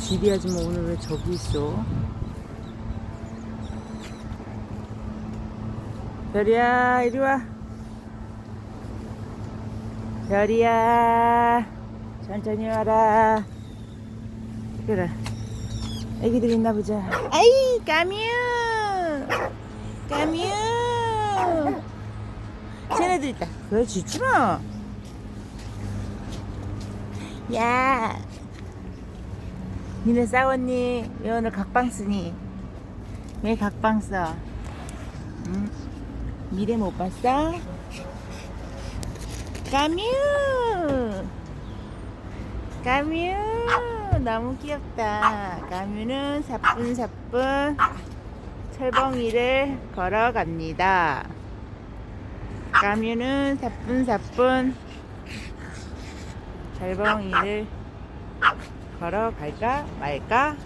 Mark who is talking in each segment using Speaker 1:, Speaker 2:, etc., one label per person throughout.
Speaker 1: 지리 아줌마 오늘 왜 저기 있어? 별이야 이리 와. 별이야 천천히 와라. 그래. 애기들 있나 보자. 아이 까뮤 까뮤. 쟤네들 있다. 그래 짖지 마. 야. 니네 싸웠니? 왜 오늘 각방 쓰니? 왜 각방 써? 응? 미래 못 봤어? 까뮤! 까뮤! 너무 귀엽다. 까뮤는 사뿐사뿐 철봉이를 걸어갑니다. 까뮤는 사뿐사뿐 철봉이를 걸어갈까 말까?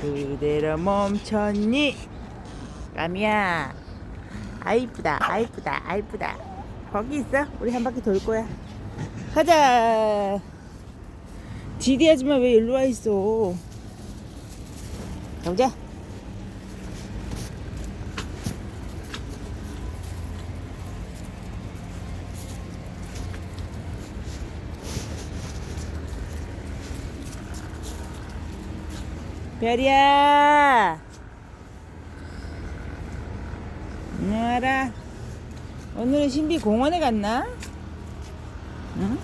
Speaker 1: 그대로 멈췄니? 까미야. 아이쁘다 아이쁘다 아이쁘다. 거기 있어? 우리 한 바퀴 돌 거야. 가자. 지디 아줌마 왜 일로 와 있어? 가보자 별이야. 안녕하라. 오늘은 신비 공원에 갔나? 응?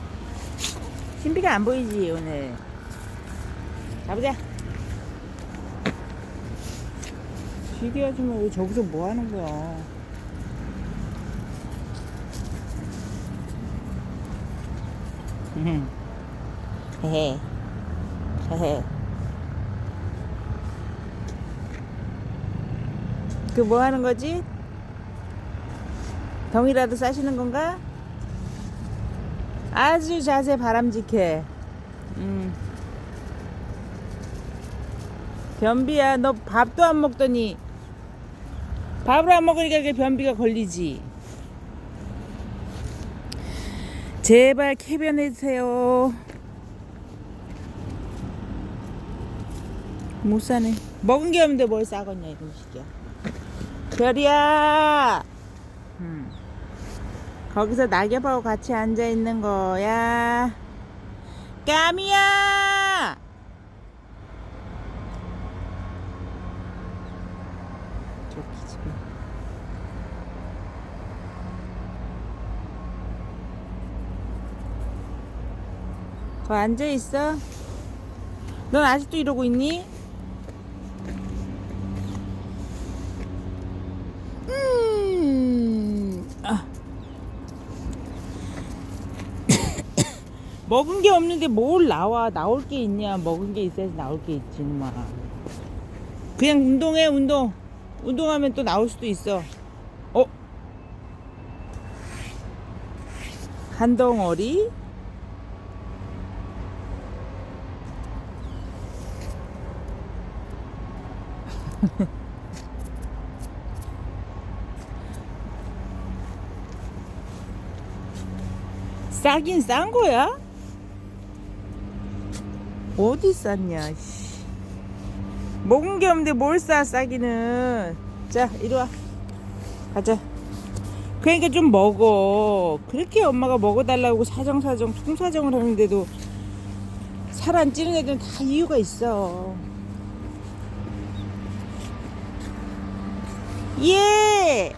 Speaker 1: 신비가 안 보이지 오늘. 가보자. 지디 아줌마 왜 저기서 뭐 하는 거야? 응. 헤헤. 헤헤. 그 뭐 하는 거지? 덩이라도 싸시는 건가? 아주 자세 바람직해. 음. 변비야, 너 밥도 안 먹더니 밥을 안 먹으니까 이게 변비가 걸리지. 제발 캐변해 주세요. 못 사네. 먹은 게 없는데 뭘 싸겠냐 이런 식이야. 별이야. 음. 거기서 낙엽하고 같이 앉아 있는 거야. 까미야. 저기 지금. 거 앉아 있어. 넌 아직도 이러고 있니? 먹은 게 없는데 뭘 나와? 나올 게 있냐? 먹은 게 있어야지 나올 게 있지, 마. 그냥 운동해, 운동. 운동하면 또 나올 수도 있어. 어? 한 덩어리? 싸긴 싼 거야? 어디 쌌냐, 씨. 먹은 게 없는데 뭘 싸, 싸기는. 자, 이리 와. 가자. 그러니까 좀 먹어. 그렇게 엄마가 먹어달라고 사정사정, 통사정을 하는데도 살 안 찌는 애들은 다 이유가 있어. 예!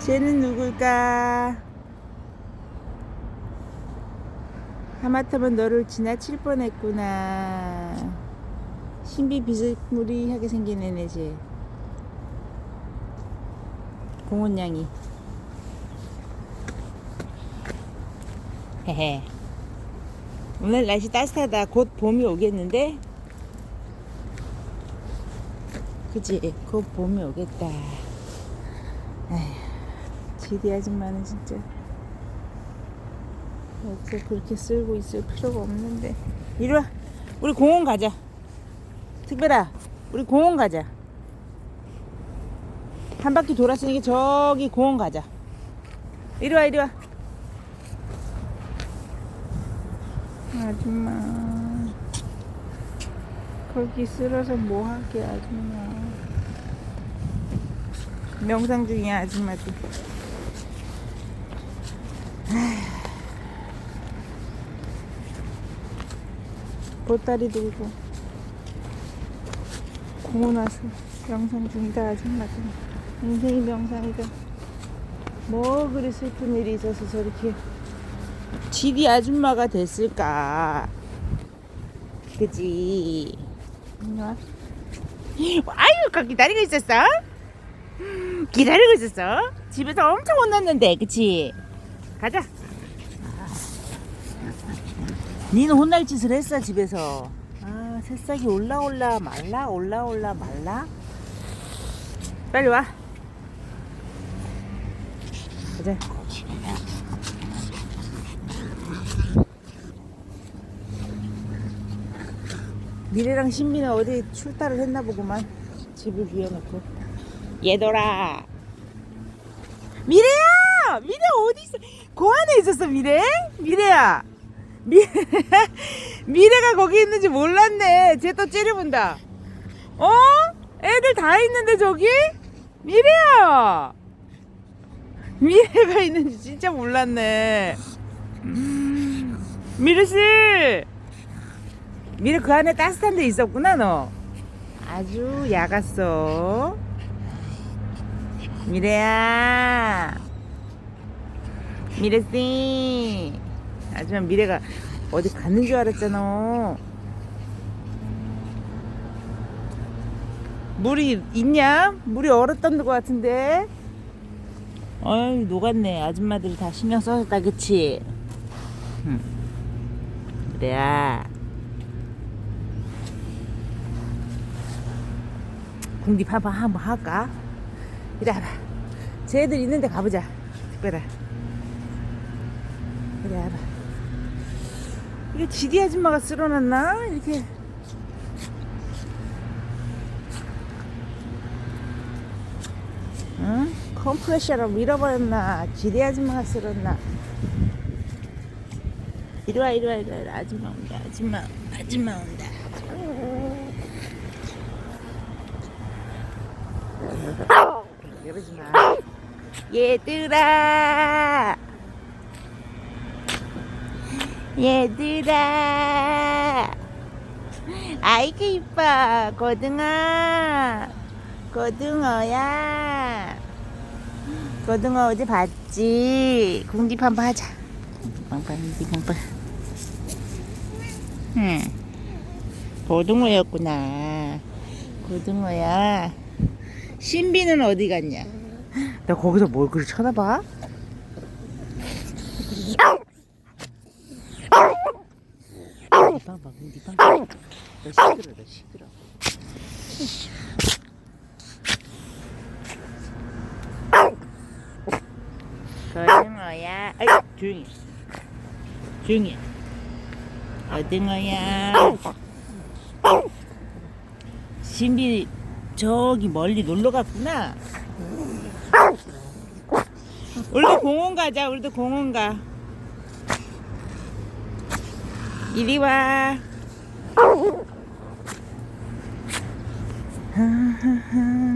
Speaker 1: 쟤는 누굴까? 하마터면 너를 지나칠 뻔했구나. 신비 비스무리하게 생긴 애네 쟤. 공원냥이. 헤헤. 오늘 날씨 따뜻하다. 곧 봄이 오겠는데? 그치? 곧 봄이 오겠다. 에휴. 지디 아줌마는 진짜 여기서 그렇게 쓸고 있을 필요가 없는데. 이리 와. 우리 공원 가자. 특별아 우리 공원 가자. 한 바퀴 돌았으니까 저기 공원 가자. 이리 와 이리 와. 아줌마. 거기 쓸어서 뭐하게 아줌마. 명상 중이야 아줌마도 보따리 들고 공원 와서 명상 중이다 아줌마들 인생이 명상이다. 뭐 그리 슬픈 일이 있어서 저렇게 지디 아줌마가 됐을까? 그지. 아유 거 기다리고 있었어? 기다리고 있었어? 집에서 엄청 혼났는데 그치? 가자 니는 혼날 짓을 했어 집에서. 아 새싹이 올라올라 말라 올라올라 말라. 빨리 와. 가자. 미래랑 신비는 어디 출타를 했나 보구만. 집을 비워놓고. 얘들아. 미래야! 미래 어디 있어? 그 안에 있었어 미래? 미래야 미 미래가 거기 있는지 몰랐네. 쟤또 째려본다. 어? 애들 다 있는데 저기? 미래야! 미래가 있는지 진짜 몰랐네. 음, 미래씨! 미래 그 안에 따뜻한 데 있었구나 너. 아주 야갔어. 미래야. 미래씨 하지만 미래가 어디 갔는 줄 알았잖아 물이 있냐? 물이 얼었던 것 같은데 어이 녹았네 아줌마들이 다 신경 써줬다 그치? 응. 그래야 궁디 파파 한번 할까? 이리 와봐 쟤들 있는데 가보자 특별하 이리 와봐 이게 지디 아줌마가 쓸어놨나? 이렇게 응? 컴프레셔로 밀어버렸나? 지디 아줌마가 쓸었나? 이리와 이리와 이리와. 아줌마 온다 아줌마 아줌마 온다 이러지 마 얘들아 얘들아. 아이고 이뻐. 고등어. 고등어야. 고등어 어제 봤지? 궁디판파 하자. 궁디판파 응. 고등어였구나. 고등어야. 신비는 어디 갔냐? 나 거기서 뭘 그리 쳐다봐 빵빵 궁디빵 너 시끄러 너 시끄러 고등어야? 아이 조용히 해. 조용히 해. 고등어야? 신비 저기 멀리 놀러 갔구나. 우리도 공원 가자 우리도 공원 가. 이리 와 Ha ha ha.